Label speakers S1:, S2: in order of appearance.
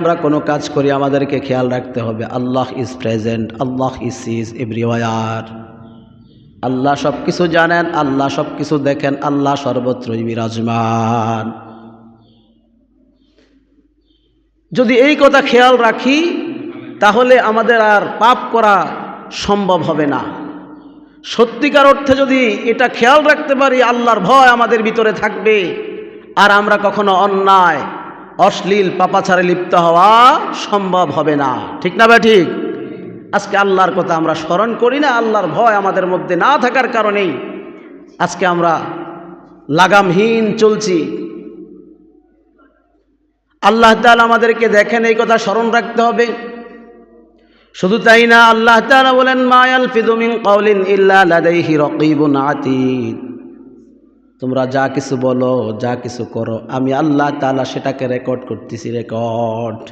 S1: আমরা কোনো কাজ করি, আমাদেরকে খেয়াল রাখতে হবে। Allah is present Allah is is everywhere Allah সব কিছু জানেন, আল্লাহ সব কিছু দেখেন, আল্লাহ সর্বত্রই বিরাজমান। যদি এই কথা খেয়াল রাখি, তাহলে আমাদের আর পাপ করা সম্ভব হবে না। সত্যিকার অর্থে যদি এটা খেয়াল রাখতে পারি, আল্লাহর ভয় আমাদের ভিতরে থাকবে, আর আমরা কখনো অন্যায় অশ্লীল পাপাচারে লিপ্ত হওয়া সম্ভব হবে না। ঠিক না বা ঠিক? আজকে আল্লাহর কথা আমরা স্মরণ করি না, আল্লাহর ভয় আমাদের মধ্যে না থাকার কারণেই আজকে আমরা লাগামহীন চলছি। আল্লাহ তাআলা আমাদেরকে দেখেন, এই কথা স্মরণ রাখতে হবে। শুধু তাই না, আল্লাহ তাআলা বলেন মায়াল ফিদুমিন কওলিন ইল্লা লাদাইহি রকিবুন তোমরা যা কিছু বলো যা কিছু করো আমি আল্লাহ তালা সেটাকে রেকর্ড করতেছি রেকর্ড